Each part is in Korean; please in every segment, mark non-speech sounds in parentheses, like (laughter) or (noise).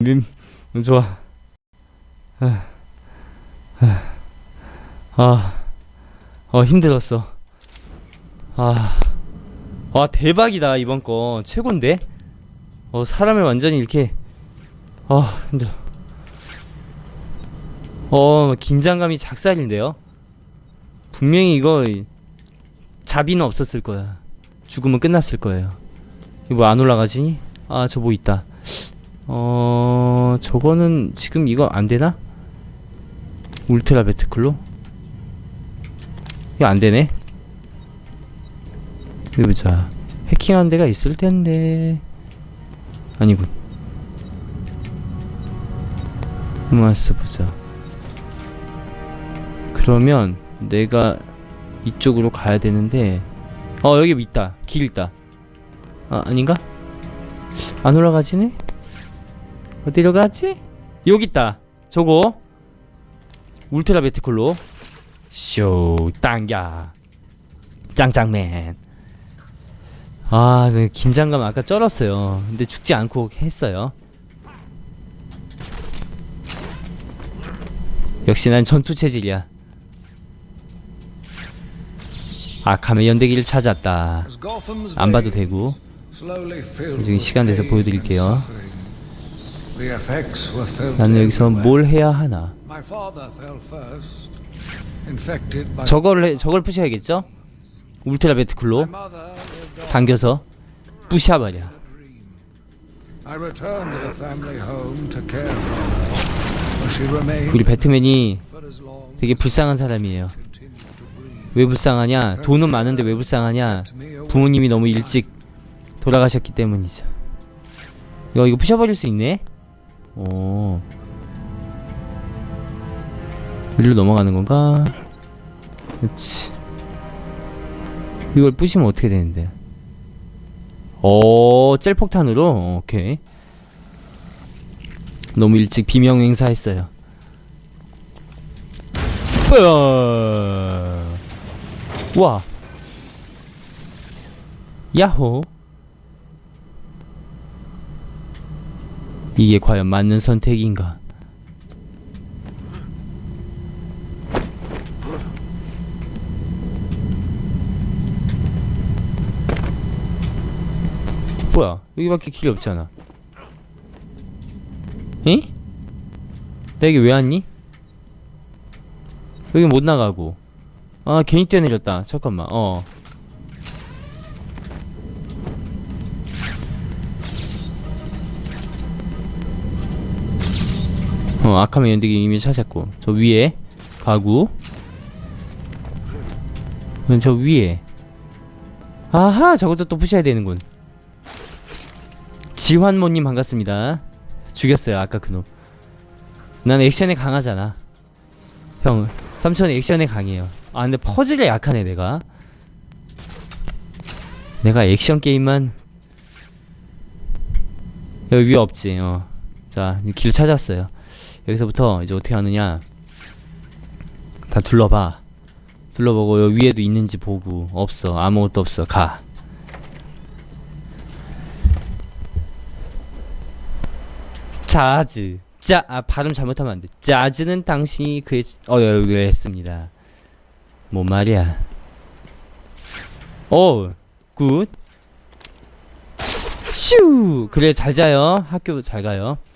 민 좋아. 아, 아, 아, 어 힘들었어. 아, 와 대박이다 이번 거 최고인데. 어 사람을 완전히 이렇게 아 힘들어. 어 긴장감이 작살인데요. 분명히 이거 자비는 없었을 거야. 죽으면 끝났을 거예요. 이거 뭐 안 올라가지? 아저 뭐 있다. 어 저거는 지금 이거 안 되나? 울트라 배트클로? 이거 안 되네. 어디 보자. 해킹한 데가 있을 텐데. 아니군. 마스 보자. 그러면 내가 이쪽으로 가야 되는데 어 여기 있다 길 있다 아 아닌가? 안 올라가지네? 어디로 가지? 여기 있다. 저거. 울트라 베티클로. 쇼 땅야. 짱짱맨. 아 네, 긴장감 아까 쩔었어요. 근데 죽지 않고 했어요. 역시 난 전투 체질이야. 아캄의 연대기를 찾았다. 안 봐도 되고. 지금 시간 내서 보여드릴게요. 나는 여기서 뭘 해야 하나? 저걸 해, 저걸 부셔야겠죠? 울트라 베트클로 당겨서 부셔버려 우리 배트맨이 되게 불쌍한 사람이에요. 왜 불쌍하냐? 돈은 많은데 왜 불쌍하냐? 부모님이 너무 일찍 돌아가셨기 때문이죠. 이거 이거 부셔버릴 수 있네 오 일로 넘어가는 건가? 그렇지 이걸 부시면 어떻게 되는데? 오 젤폭탄으로? 오케이. 너무 일찍 비명 행사했어요. 뿌야! 와. 야호 이게 과연 맞는 선택인가? 뭐야? 여기밖에 길이 없잖아. 에? 나 여기 왜 왔니? 여기 못 나가고. 아 괜히 뛰어내렸다. 잠깐만. 어 어, 아카메 연대기 이미 찾았고 저 위에 그럼 저 위에. 아하 저것도 또 부셔야 되는군. 지환모님 반갑습니다. 죽였어요 아까 그놈. 난 액션에 강하잖아. 형 삼촌 액션에 강해요. 아 근데 퍼즐에 약하네 내가. 내가 액션 게임만 여기 위에 없지 어자길 찾았어요 여기서부터 이제 어떻게 하느냐. 다 둘러봐. 둘러보고 여기 위에도 있는지 보고 없어. 아무것도 없어. 가. 자즈. 자 아, 발음 잘못하면 안돼. 자즈는 당신이 그의 어 여기 했습니다. 뭔 말이야. 오굿. 슈. 그래 잘 자요. 학교 잘 가요. 잘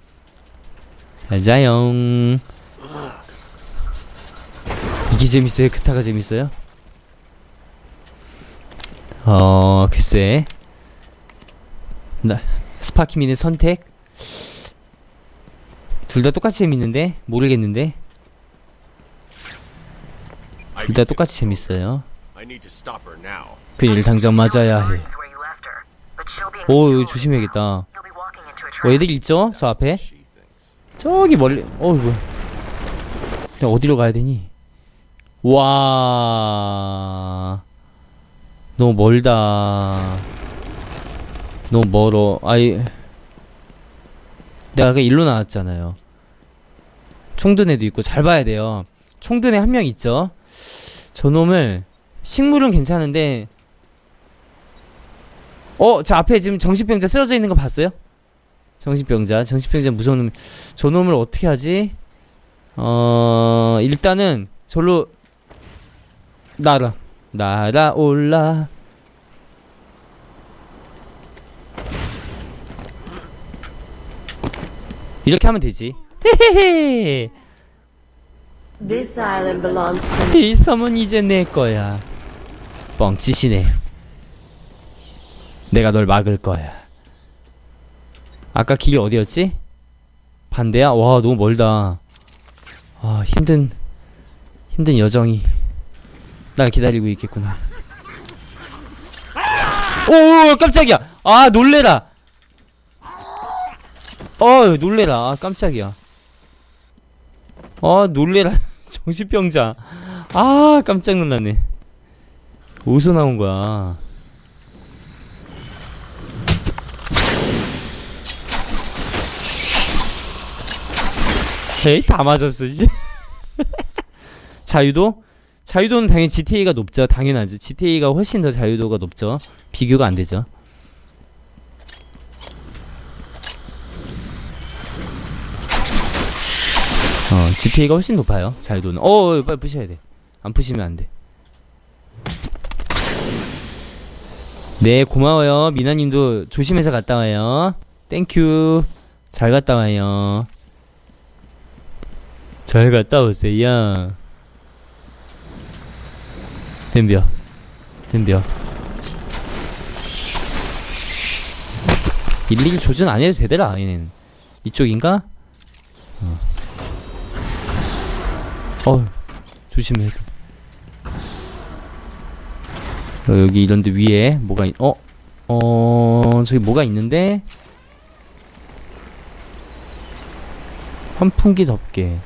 자요 이게 재밌어요? 크타가 재밌어요? 어 글쎄. 나 스파키민의 선택? 둘 다 똑같이 재밌는데? 모르겠는데? 둘 다 똑같이 재밌어요. 그일 당장 맞아야 해. 오 조심해야겠다. 어 애들 있죠? 저 앞에 저기 멀리 어 뭐야? 내가 어디로 가야 되니? 와 너무 멀다. 너무 멀어. 아이 내가 아까 일로 나왔잖아요. 총든 애도 있고 잘 봐야 돼요. 총든 애 한 명 있죠? 저놈을 식물은 괜찮은데 어, 저 앞에 지금 정신병자 쓰러져 있는 거 봤어요? 정신병자 정신병자 무서운 놈 저 놈을 어떻게 하지? 어 일단은 절로 날아. 날아올라. 이렇게 하면 되지. 헤헤헤. This island belongs to 이 섬은 이제 내 거야. 뻥치시네. 내가 널 막을 거야 아까 길이 어디였지? 반대야? 와 너무 멀다. 아 힘든 힘든 여정이 날 기다리고 있겠구나. 오 깜짝이야. 아 놀래라. 어 놀래라. 아 깜짝이야. 아 놀래라. (laughs) 정신병자. 아 깜짝 놀랐네. 어디서 나온 거야 에이 다 맞았어 이제. (laughs) 자유도? 자유도는 당연히 GTA가 높죠. 당연하죠 GTA가 훨씬 더 자유도가 높죠. 비교가 안 되죠. 어 GTA가 훨씬 높아요 자유도는. 어 어, 빨리 푸셔야 돼안 푸시면 안돼. 네 고마워요. 미나님도 조심해서 갔다 와요. 땡큐 잘 갔다 와요 잘 갔다 오세요. 덤벼. 덤벼. 일일이 조준 안 해도 되더라 얘는. 이쪽인가? 어, 어 조심해. 어, 여기 이런데 위에 뭐가 있, 어? 어 저기 뭐가 있는데? 환풍기 덮개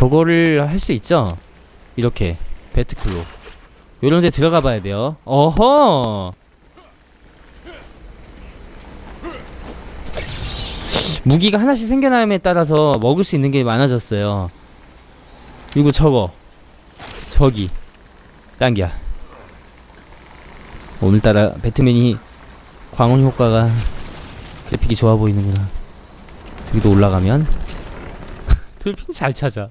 저거를 할 수 있죠? 이렇게 배트클로. 요런 데 들어가 봐야 돼요. 어허! 무기가 하나씩 생겨남에 따라서 먹을 수 있는 게 많아졌어요. 그리고 저거. 저기. 당겨 오늘따라 배트맨이 광원 효과가 그래픽이 좋아 보이는구나. 저기도 올라가면. (laughs) 돌핀 잘 찾아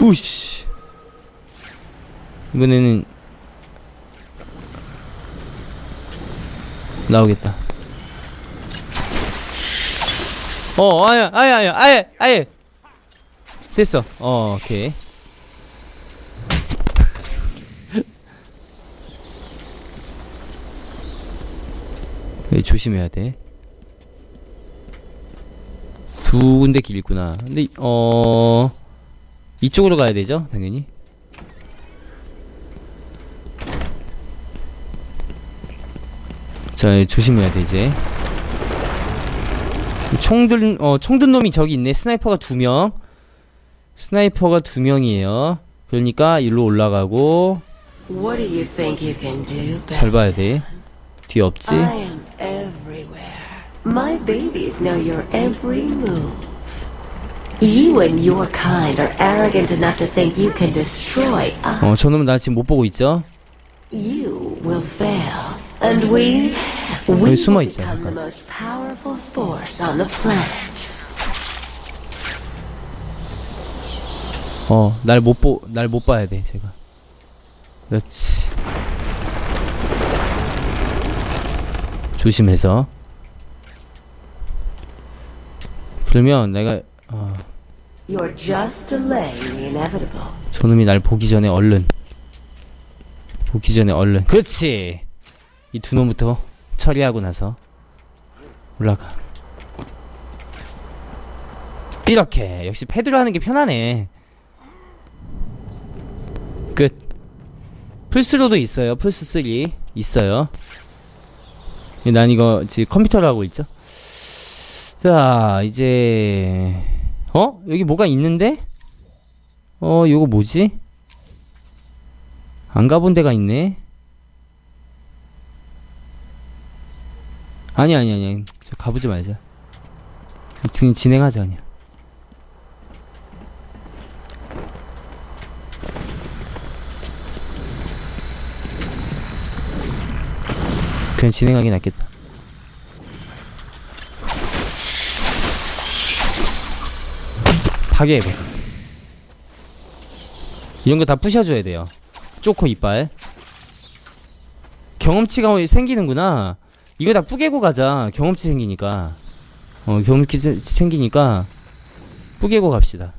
우씨. 이번에는 나오겠다. 어 아야 아야 아야 아야 아야. 됐어. 어 오케이. (laughs) 네, 조심해야 돼. 두 군데 길 있구나. 근데 어 이쪽으로 가야 되죠, 당연히. 자, 조심해야 돼 이제. 총들 어 총든 놈이 저기 있네. 스나이퍼가 두 명. 스나이퍼가 두 명이에요. 그러니까 일로 올라가고 you you? 잘 봐야 돼. 뒤에 없지? I am everywhere. My babies know your every move. You and your kind are arrogant enough to think you can destroy us. 어, 저놈은 나 지금 못 보고 있죠? You will fail, and we we 여기 숨어 will 있죠, become the 잠깐. most powerful force on the planet. 어, 날 못 보, 날 못 봐야 돼, 제가. 그렇지. 조심해서. 그러면 내가, inevitable. 저놈이 날 보기 전에 얼른. 보기 전에 얼른. 그렇지! 이 두 놈부터 처리하고 나서 올라가. 이렇게. 역시 패드로 하는 게 편하네. 끝. 플스로도 있어요. 플스 3 있어요. 난 이거 지금 컴퓨터로 하고 있죠. 자, 이제 어? 여기 뭐가 있는데? 어, 요거 뭐지? 안 가본 데가 있네. 아니 아니 아니. 저 가보지 말자. 지금 진행하자 그냥. 그냥 진행하기 낫겠다. 파괴해봐. 이런 거 다 부셔줘야 돼요. 쪼코 이빨. 경험치가 생기는구나. 이거 다 뿌개고 가자. 경험치 생기니까. 어, 경험치 세- 생기니까 뿌개고 갑시다.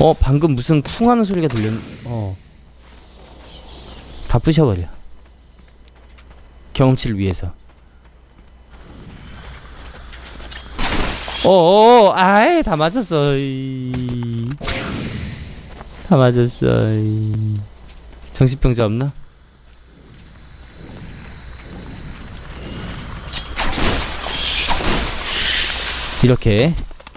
어, 방금 무슨 쿵 하는 소리가 들렸, 어. 다 부셔버려. 경험치를 위해서. 어어, 아이, 다 맞았어. 이. 다 맞았어. 이. 정신병자 없나? 이렇게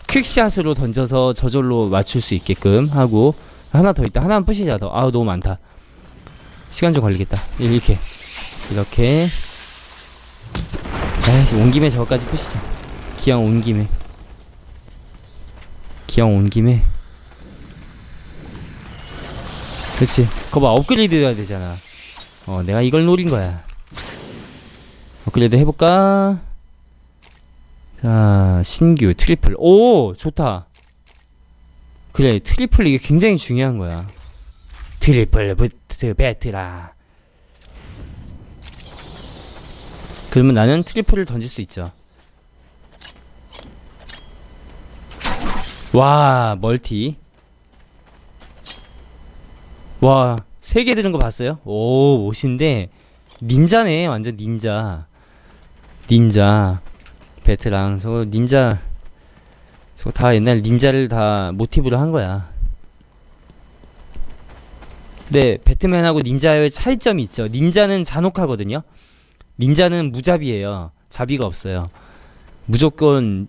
퀵샷으로 던져서 저절로 맞출 수 있게끔 하고 하나 더 있다. 하나만 부시자 더. 아우 너무 많다. 시간 좀 걸리겠다. 이렇게 이렇게. 에이 온 김에 저거까지 부시자. 기왕 온 김에. 기왕 온 김에. 그렇지. 그거 봐 업그레이드 해야 되잖아. 어 내가 이걸 노린 거야. 업그레이드 해볼까? 자, 신규 트리플. 오, 좋다. 그래, 트리플 이게 굉장히 중요한 거야. 트리플 부트 배트라. 그러면 나는 트리플을 던질 수 있죠. 와, 멀티. 와, 세개 들은 거 봤어요? 오, 옷인데 닌자네, 완전 닌자. 닌자. 베트랑 저거 닌자 저거 다 옛날 닌자를 다 모티브로 한 거야. 근데 배트맨하고 닌자의 차이점이 있죠. 닌자는 잔혹하거든요. 닌자는 무자비예요. 자비가 없어요. 무조건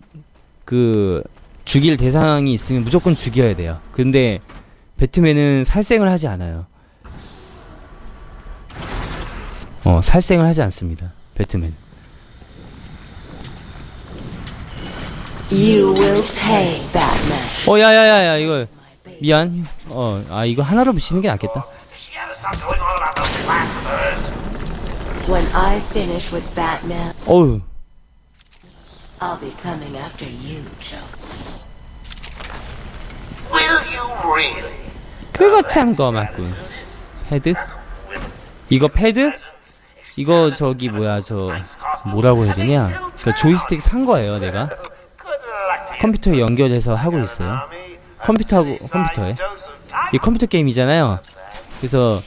그 죽일 대상이 있으면 무조건 죽여야 돼요. 근데 배트맨은 살생을 하지 않아요. 어, 살생을 하지 않습니다. 배트맨. You will pay, Batman. 어, 야 야 야 야, 이거 My baby. 미안. 어, 아 이거 하나로 붙이는 게 낫겠다. When I finish with Batman, 어우, I'll be coming after you, Joe. 그거 참 거맞군. 헤드? 이거 패드? 이거 저기 뭐야 저 뭐라고 해야 되냐? 그 조이스틱 산 거예요 내가. 컴퓨터에 연결해서 하고 있어요. 컴퓨터하고 컴퓨터에. 이 컴퓨터 게임이잖아요. 그래서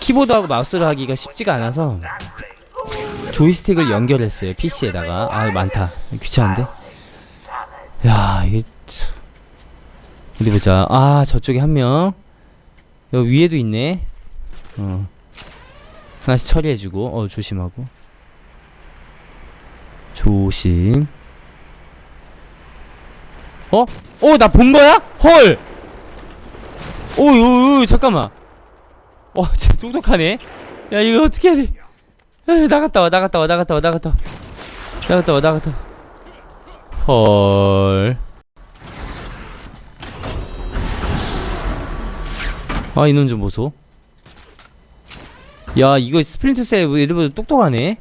키보드하고 마우스로 하기가 쉽지가 않아서 조이스틱을 연결했어요 PC에다가. 아 많다. 귀찮은데? 야 이게 참. 어디 보자. 아 저쪽에 한 명. 여기 위에도 있네. 어. 하나씩 처리해주고. 어 조심하고. 조심. 어? 어 나 본 거야? 헐. 오유 잠깐만. 와 (laughs) 진짜 똑똑하네. 야 이거 어떻게 해야 돼? 에이, 나갔다 와 나갔다 와 나갔다 와 나갔다 와 나갔다 와 나갔다. 와. 헐. 아 이놈 좀 보소. 야 이거 스프린트 셀 얘들보다 똑똑하네.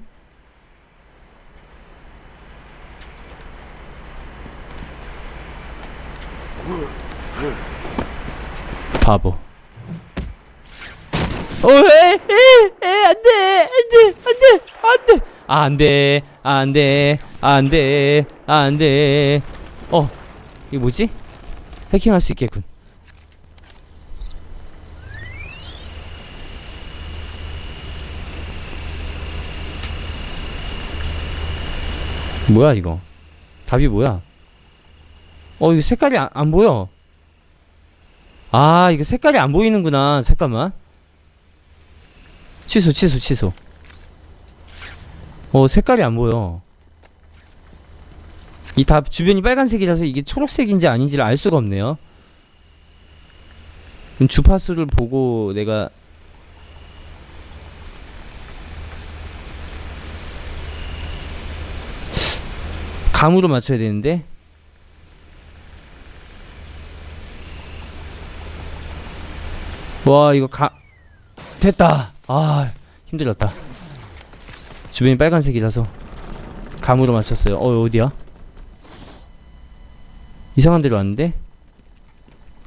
바보. 어, 에, 에, 에, 안 돼, 안 돼, 안 돼, 안 돼, 안 돼, 안 돼, 안 돼, 안 돼. 어, 이거 뭐지? 해킹할 수 있겠군. 뭐야 이거? 답이 뭐야? 어 이거 색깔이 안, 안 보여. 아 이거 색깔이 안 보이는구나. 잠깐만. 취소 취소 취소. 어 색깔이 안 보여. 이다 주변이 빨간색이라서 이게 초록색인지 아닌지를 알 수가 없네요. 주파수를 보고 내가 감으로 맞춰야 되는데 와 이거 가 됐다. 아 힘들었다. 주변이 빨간색이라서 감으로 맞췄어요. 어 어디야? 이상한 데로 왔는데?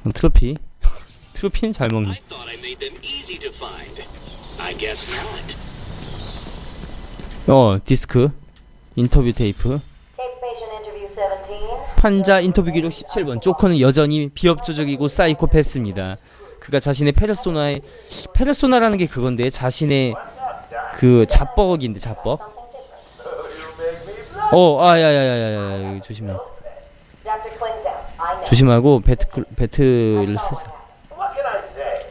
어, 트로피. (laughs) 트로피는 잘 먹네. 어 디스크 인터뷰 테이프 환자 인터뷰 기록 17번 조커는 여전히 비협조적이고 사이코패스입니다. 그가 자신의 페르소나의 페르소나라는 게 그건데 자신의 그 자뻑인데 자뻑. 어, 아야야야야야 조심해. 조심하고 배트 배트를 쓰자.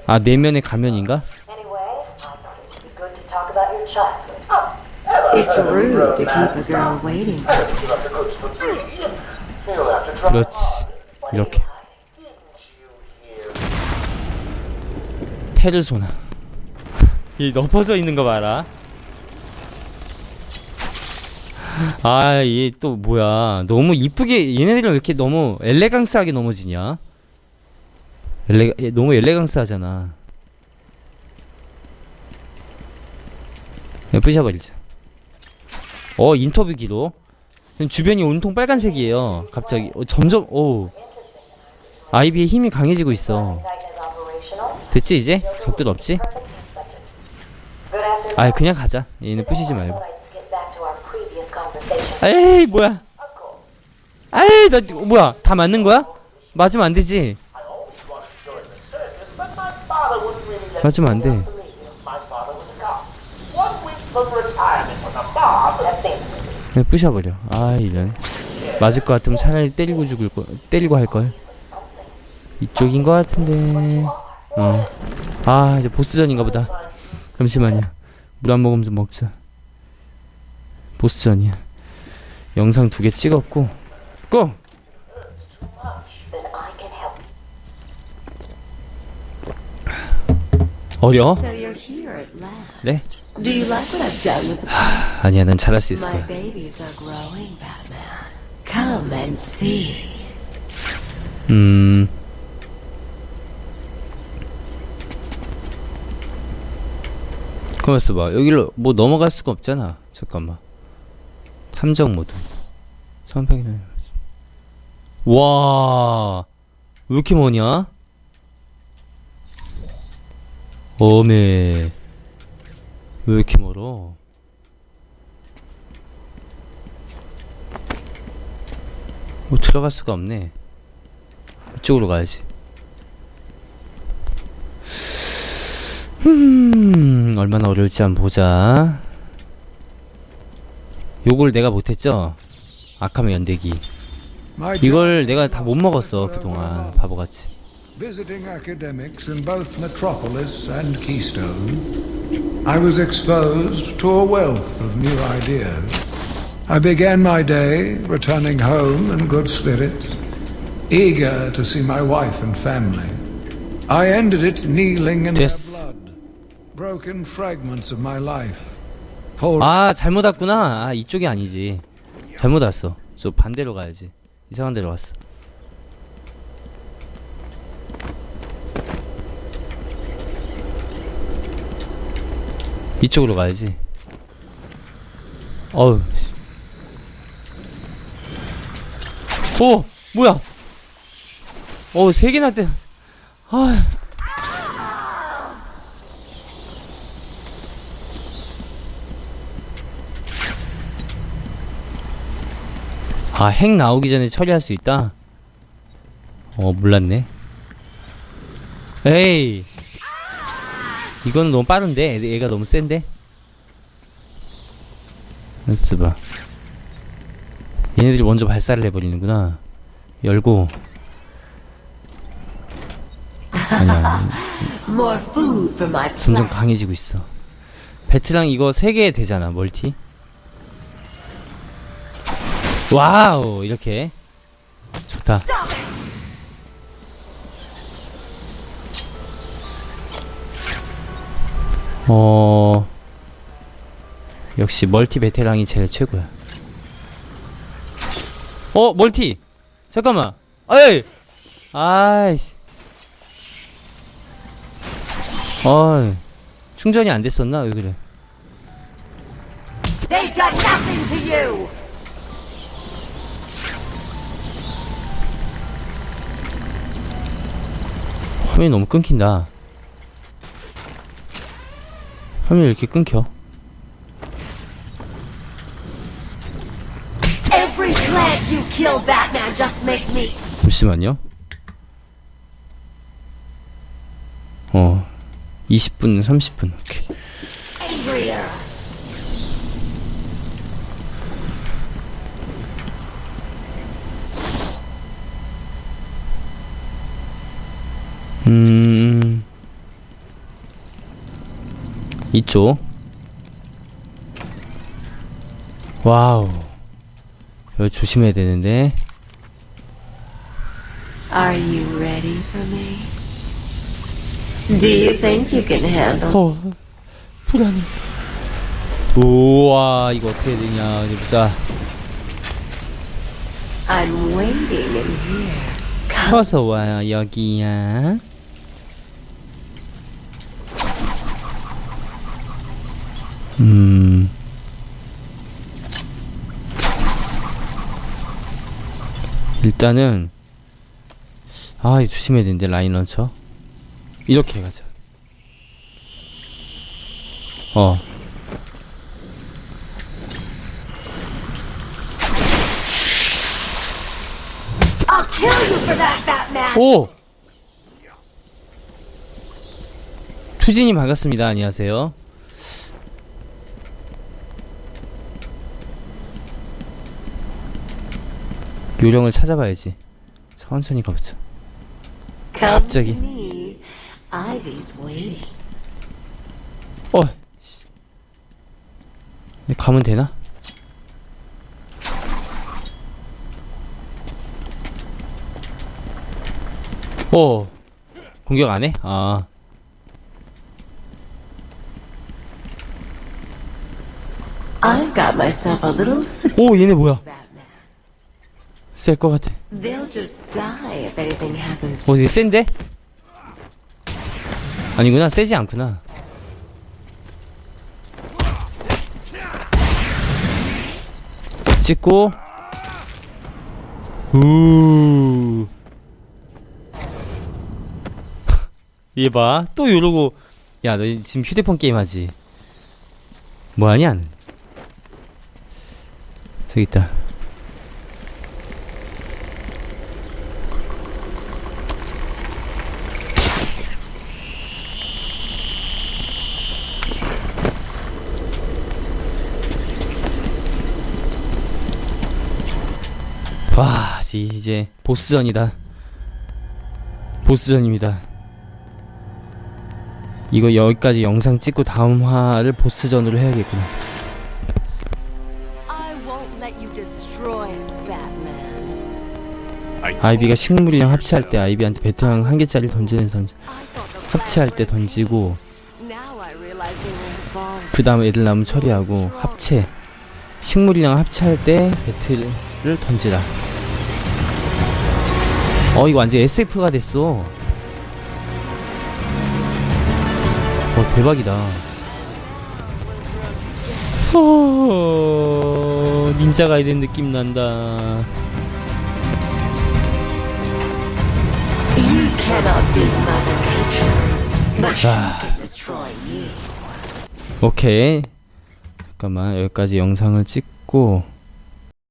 아 내면의 가면인가? It's rude to keep a girl waiting. 그렇지. 이렇게? 페르소나. 이 엎어져 있는 거 봐라. 아, 얘 또 뭐야? 너무 이쁘게 얘네들은 왜 이렇게 너무 엘레강스하게 넘어지냐? 엘레 얘 너무 엘레강스하잖아. 부셔버리자. 어 인터뷰 기록. 주변이 온통 빨간색이에요. 갑자기 어, 점점 오 아이비의 힘이 강해지고 있어. 됐지 이제? 적들 없지? 아 그냥 가자 얘는 부시지 말고. 에이 뭐야 에이 나 뭐야 다 맞는 거야? 맞으면 안 되지 맞으면 안 돼 그냥 부셔버려. 아 이런. 맞을 것 같으면 차라리 때리고 죽을 거 때리고 할 걸. 이쪽인 것 같은데. 어 아 이제 보스전인가 보다. 잠시만요. 물 한 모금 좀 먹자. 보스전이야. 영상 두 개 찍었고. 고! 어려? 네? Do you like what I've done with the place? 아니야 난 잘할 수 있을 My 거야 babies are growing, Batman. Come and see. 음. 가만 있어 봐. 여기로 뭐 넘어갈 수가 없잖아. 잠깐만. 탐정 모드. 선팽이는 와. 왜 이렇게 머냐? 어메. 왜 이렇게 멀어? 뭐 들어갈 수가 없네. 이쪽으로 가야지. 음, 얼마나 어려울지 한번 보자. 요걸 내가 못했죠? 아카메 연대기. 이걸 내가 다 못 먹었어, 그동안. 바보같이. Visiting academics in both Metropolis and Keystone, I was exposed to a wealth of new ideas. I began my day returning home in good spirits, eager to see my wife and family. I ended it kneeling in their 됐어. blood, broken fragments of my life. Poured 아, 잘못 왔구나. 아, 이쪽이 아니지. 잘못 왔어. 저 반대로 가야지. 이상한 데로 왔어. 이쪽으로 가야지. 어우. 오! 뭐야? 어우, 세 개나 때. 아. 아, 핵 나오기 전에 처리할 수 있다? 어, 몰랐네. 에이! 이거는 너무 빠른데? 얘- 얘가 너무 센데? let's 봐. 얘네들이 먼저 발사를 해버리는구나. 열고. 아니야, (laughs) 점점. 강해지고 있어. 베트랑 이거 3개 되잖아, 멀티. 와우, 이렇게. 좋다. 어, 역시 멀티 베테랑이 제일 최고야. 어, 멀티! 잠깐만. 에이! 아이씨. 어이. 충전이 안 됐었나? 왜 그래? They've done nothing to you! 화면이 너무 끊긴다. 화면이 이렇게 끊겨. Every plant you kill, Batman, just makes me 잠시만요. 어, 20분, 30분. 오케이. 음, 이쪽. 와우. 여기 조심해야 되는데. Are you ready for me? Do you think you can handle? 어, 불안해. 우와, 이거 어떻게 되냐. 어디 보자. I'm waiting in here. Come. 어서 와요, 여기야. 일단은 아, 조심해야 되는데 라인 런처. 이렇게 가자. 어. 오! 투진이 반갑습니다. 안녕하세요. 요령을 찾아봐야지. 천천히 가보자. 갑자기. 어. 가면 되나? 어. 공격 안 해? 아. 오, 얘네 뭐야? 셀 것 같아. 어, 되게 센데? 아니구나, 세지 않구나. 찍고, 우. (laughs) 얘 봐, 또 이러고, 야, 너 지금 휴대폰 게임 하지? 뭐하냐? 저기 있다. 와, 이- 이제 보스전이다. 보스전입니다. 이거 여기까지 영상 찍고 다음 화를 보스전으로 해야겠구나. 아이비가 식물이랑 합체할 때 아이비한테 베테랑 한 개짜리 던지는 the 합체할 때 던지고. 그 다음에 애들 나오면 처리하고 합체 식물이랑 합체할 때 배틀을 던지라. 어 이거 완전 SF가 됐어. 어 대박이다. 어 닌자 가이덴 느낌 난다. Ah. you. 오케이. 잠깐만 여기까지 영상을 찍고